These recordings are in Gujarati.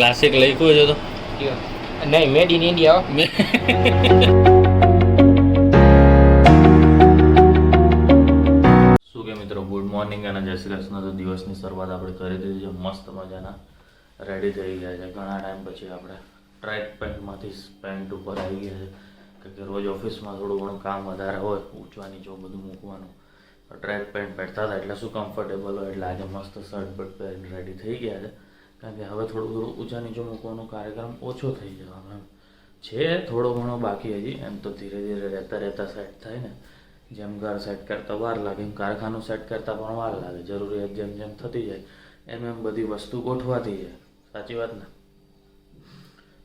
ક્લાસિક લખ્યું છે તો. નહીં મેડ ઇન ઇન્ડિયા શું કે મિત્રો ગુડ મોર્નિંગ અને જય શ્રી કૃષ્ણ તો દિવસની શરૂઆત આપણે કરી દીધી છે. મસ્ત મજાના રેડી થઈ ગયા છે. ઘણા ટાઈમ પછી આપણે ટ્રેક પેન્ટમાંથી પેન્ટ ઉપર આવી ગયા છે. કારણ કે રોજ ઓફિસમાં થોડું ઘણું કામ વધારે હોય ઊંચવાની જો બધું મૂકવાનું. ટ્રેક પેન્ટ પહેરતા હતા એટલે શું કમ્ફર્ટેબલ હોય એટલે આજે મસ્ત શર્ટ બટ પહેરીને રેડી થઈ ગયા છે. કારણ કે હવે થોડું થોડું ઊંચા નીચો મૂકવાનો કાર્યક્રમ ઓછો થઈ જવાનો એમ. છે, થોડો ઘણો બાકી હજી. એમ તો ધીરે ધીરે રહેતા રહેતા સેટ થાય ને. જેમ ઘર સેટ કરતા વાર લાગે, એમ કારખાનું સેટ કરતા પણ વાર લાગે. જરૂરિયાત જેમ જેમ થતી જાય, એમ એમ બધી વસ્તુ ગોઠવાતી જાય. સાચી વાત ને?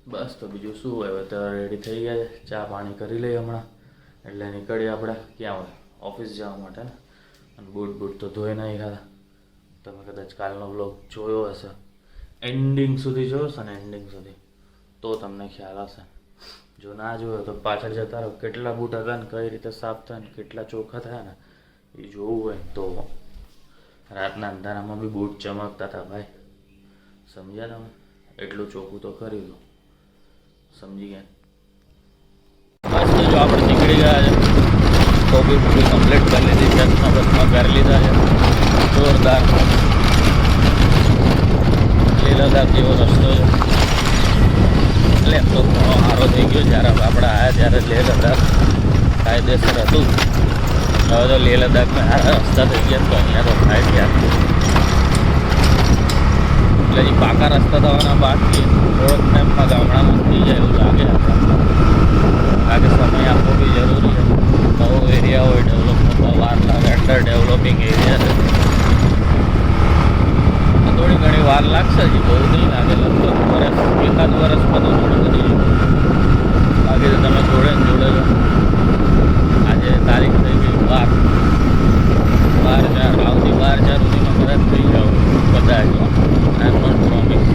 બસ તો બીજું શું? હોય હવે તો રેડી થઈ ગયા ચા પાણી કરી લઈએ હમણાં. એટલે નીકળીએ આપણે. ક્યાં હોય? ઓફિસ જવા માટે ને. અને બૂટ બૂટ તો ધોઈ નહીં ખાતા તમે કદાચ કાલનો બ્લોગ જોયો હશે. એન્ડિંગ સુધી જોશો ને એન્ડિંગ સુધી? તો તમને ખ્યાલ હશે. જો ના જોયો તો પાછળ જતા રહો. કેટલા બૂટ હતા ને કઈ રીતે સાફ થાય ને કેટલા ચોખ્ખા થયા ને એ જોવું હોય તો. રાતના અંધારામાં બી બૂટ ચમકતા હતા ભાઈ. સમજ્યા તમે? એટલું ચોખ્ખું તો કરી દો. સમજી ગયા? બસ જો આપણે નીકળી ગયા છે. બી બુબી કમ્પ્લીટ કરી લીધી. છે બસમાં કરી લીધા છે. જોરદાર. લદ્દાખ જેવો રસ્તો એટલે તો સારો થઈ ગયો જ્યારે આપણે આવ્યા ત્યારે લેહ લદ્દાખ કાયદેસર હતું. હવે તો લેહ લદ્દાખમાં સારા રસ્તા થઈ ગયા તો અહીંયા તો થાય ગયા એટલે એ પાકા રસ્તા થવાના બાદથી થોડોક ટાઈમમાં ગામડામાં થઈ જાય એવું લાગે આપણે કે સમય આપવો બી જરૂરી છે. નવો એરિયા હોય ડેવલપ થતા લાગે અંડર ડેવલપિંગ એરિયા છે. થોડી ઘણી વાર લાગશે હજી બહુ નહીં લાગે લગભગ વર્ષ એકાદ વર્ષમાં તો થોડું બધી બાકી તો તમે જોડે ને જોડે આજે તારીખ થઈ ગઈ બાર. બાર ચાર આવતી બાર ચાર સુધીમાં કદાચ થઈ જાવ બધા આઈ નોટ પ્રોમિસ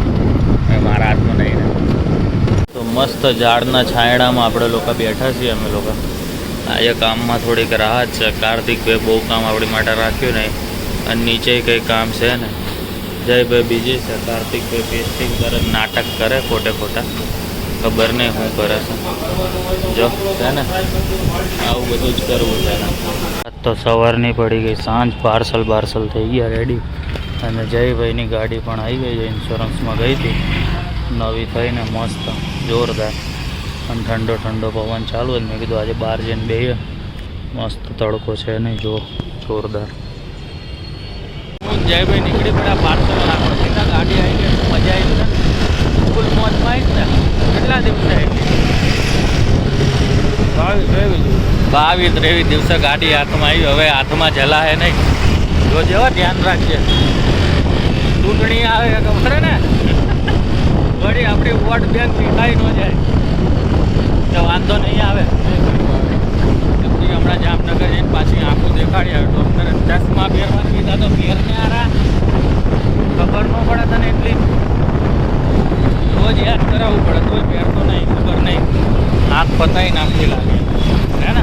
મારા હાથમાં નહીં રહે. તો મસ્ત ઝાડના છાંયડામાં આપણે લોકો બેઠા છીએ અમે લોકો. આજે કામમાં થોડીક રાહત છે. કાર્તિકભાઈ બહુ કામ આપણી માટે રાખ્યું નહીં. અને નીચે કંઈ કામ છે ને જયભાઈ બીજી છે કાર્તિકભાઈ પેસ્ટિંગ કરે, નાટક કરે ખોટે ખોટા. ખબર નહીં શું કરે છે. જો, છે ને? આવું બધું જ કરવું છે તો સવારની પડી ગઈ, સાંજ પાર્સલ પાર્સલ થઈ ગયા રેડી અને જયભાઈની ગાડી પણ આવી ગઈ ઇન્સ્યોરન્સમાં ગઈ હતી. નવી થઈને મસ્ત, જોરદાર. અને ઠંડો ઠંડો પવન ચાલુ જ મેં કીધું આજે બહાર જઈને બેહીએ. મસ્ત તડકો છે નહીં જો જોરદાર. જયભાઈ નીકળી પડ્યા પાર્સલ રાખવા સીધા ગાડી આવી ગઈ મજા આવી ને ફૂલ મોજમાં આવી ને? કેટલા દિવસે આવી બાવીસ ત્રેવીસ દિવસે. ગાડી હાથમાં આવી હવે હાથમાં જલાહે નહીં. જો જેવો ધ્યાન રાખજે. ચૂંટણી આવે ખબર ને? વળી આપણી વોટ બેંક દેખાઈ ન જાય. તો વાંધો નહીં આવે. હમણાં જામનગર જઈને પાછી આંખો દેખાડી આવે ડૉક્ટરે ચશ્મા પહેરવા કીધા તો પહેરને આરા. ખબર ન પડે તને એટલી. રોજ યાદ કરાવવું પડે, તોય પહેરતો નહીં, ખબર નહીં. આંખ પતાવી નાખી લાગે. હે ને?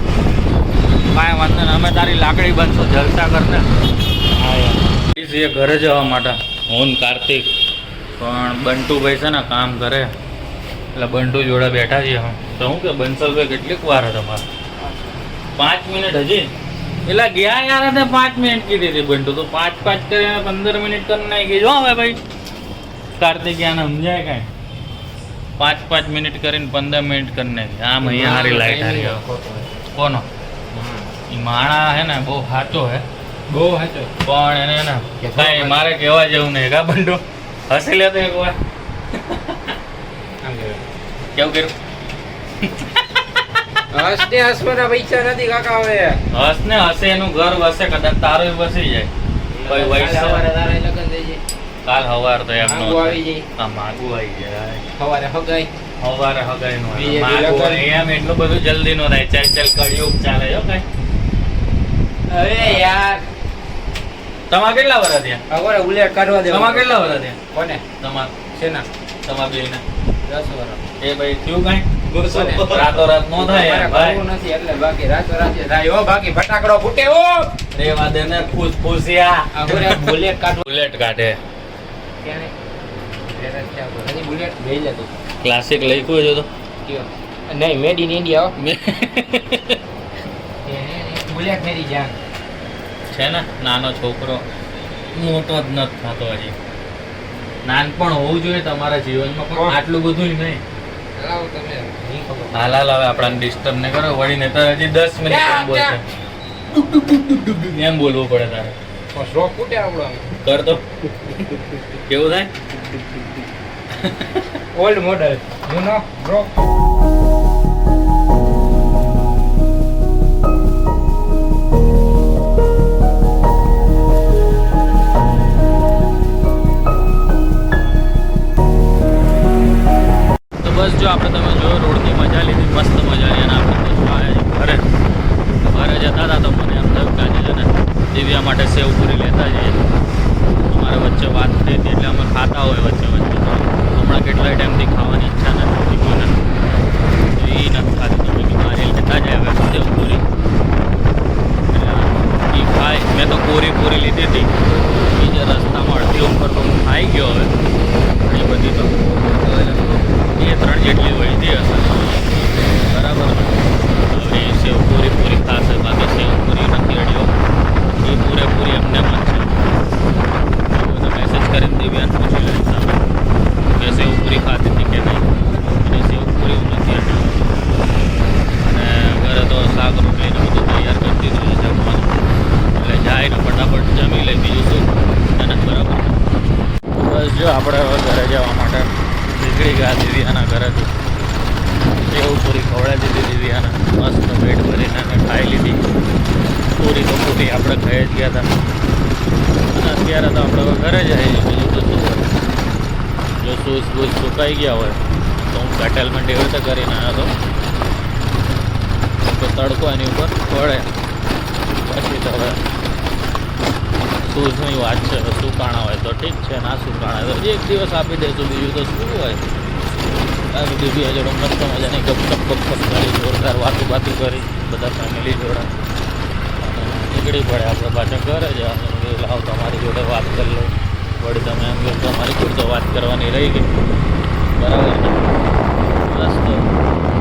કાંઈ વાંધો નહીં, અમે તારી લાકડી બનશો જલસા કરને. હા યાર એ ઘરે જવા માટે. હું કાર્તિક. પણ બંટુભાઈ છે ને કામ કરે. એટલે બંટુ જોડે બેઠા છીએ હું તો હું કે, બંસલભાઈ કેટલીક વાર તમારે પાંચ મિનિટ હજી? એટલે ગયા યાર તે પાંચ મિનિટ કીધી હતી બંટુ. તો પાંચ પાંચ કરીને પંદર મિનિટ કરી નાખી જો હવે ભાઈ કાર્તિક યાને સમજાય કાંઈ? પાંચ પાંચ મિનિટ કરીને પંદર મિનિટ કરી નાખી. આમ અહીંયા હારી લાઈટ હારી કોનો? માણા હે ને બહુ સાચો હે. બહુ હાચો પણ એને ને કાંઈ મારે કહેવા જેવું નહીં. કા બંટુ? હસી લેતો એક વાર કેવું કર્યું? હસને હસવાના પૈસા નથી કાકા હવે. હસ ને હસે એનું ઘર વસે કદાચ તારું વસી જાય. કોઈ જાય. કાલ હવાર તો એમનો આવી જાય. માગું આવી જાય. સવારે હગાઈ હવારે હગાઈ નું માગું એમ એટલું બધું જલ્દી નો થાય. ચાલ ચાલ કળિયુગ ચાલે જો કઈ. અરે યાર. તમારે કેટલા વર્ષ થયા? અગોરે ઉલેટ કાઢવા દે તમારે કેટલા વર્ષ થયા? કોને? તમાર. શેના? તમાર બેના 10 વર્ષ. એ ભાઈ થયું કાંઈ? કોને? રાતો રાત નો થાય ભાઈ. નથી એટલે બાકી રાતો રાતે થાય. હો બાકી ફટાકડો ફૂટે રેવા દે ને બુલેટ બુલેટ કાઢે. બુલેટ લઈ લેતો ક્લાસિક લખ્યું છે તો. નહીં મેડ ઇન ઇન્ડિયા બુલેટ મેરી જાન. છે ને નાનો છોકરો. મોટો જ નથી થતો હજી. નાનપણ હોવું જોઈએ તમારા જીવનમાં પણ આટલું બધું નહીં. હાલ હાલ હવે આપણને ડિસ્ટર્બ ને કરો. વળીને તો હજી દસ મિનિટ એમ બોલશે. એમ બોલવું પડે તારે. શોખ ફૂટે આપણો કર તો. કેવું થાય? Old model you know bro જો આપણે તમે જોયો રોડની મજા લીધી, મસ્ત મજાની અને આપણે તો આવ્યા ઘરે. ઘરે જતા હતા તો મને એમ થયું કે આજે છે ને દિવ્યા માટે સેવ પૂરી લેતા જઈએ. અમારે વચ્ચે વાત થઈ હતી એટલે અમે ખાતા હોય વચ્ચે વચ્ચે. હમણાં કેટલાય ટાઈમથી ખાવાની ઈચ્છા નથી કોઈને. એ નથી ખાતી. તો કીધું લેતા જાય, હવે સેવ પૂરી. એ ખાય. મેં તો કોરી પૂરી લીધી હતી બીજા રસ્તામાં અડધી ઉપર તો હું ખાઈ ગયો હવે એ બધી તો બે ત્રણ જેટલી વળી હશે બરાબર ને હવે એ સેવ પૂરી પૂરી ખાશે બાકી સેવ પૂરી નથી અડ્યો એ પૂરેપૂરી એમને મન છે એ બધો મેસેજ કરીને દિવ્યાને પૂછી લઈશ સામે કે સેવ પૂરી ખાતી હતી કે નહીં અને સેવ પૂરી હું નથી અડ્યો અને ઘરે તો શાક રોટલીને બધું તૈયાર કરી દીધું છે જમવાનું એટલે જાય ને ફટાફટ જમી લે બીજું શું એને બરાબર બસ જો આપણે હવે ઘરે જવા માટે નીકળી ગયા દિવ્યાના ઘરેથી એવું પૂરી ખવડાવી દીધી દિવ્યાને મસ્ત પેટ ભરીને ખાઈ લીધી. પૂરી તો પૂરી આપણે ખાઈ જ ગયા હતા. અને અત્યારે તો આપણે ઘરે જઈએ બીજું તો શું હોય? જો શૂઝ બૂઝ સુકાઈ ગયા હોય, તો હું સેટલમેન્ટ એવી રીતે કરીને આવ્યો હતો તો તડકો એની ઉપર પડે. પછી તો હવે શૂઝની વાત છે સુકાણા હોય તો ઠીક છે, ના સુકાણા હોય એક દિવસ આપી દઈશું બીજું તો શું હોય? આ બધી બી જોડે મસ્ત મજાની ગપચપ ગપચપ કરી, જોરદાર વાતું બાતું કરી, બધા ફેમિલી જોડે. નીકળી પડે આપણે પાછા ઘરે જવાનું લાવ તમારી જોડે વાત કરી લો વળી તમે એમ કહો, તમારી જોડે વાત કરવાની રહી ગઈ. બરાબર ને? બસ તો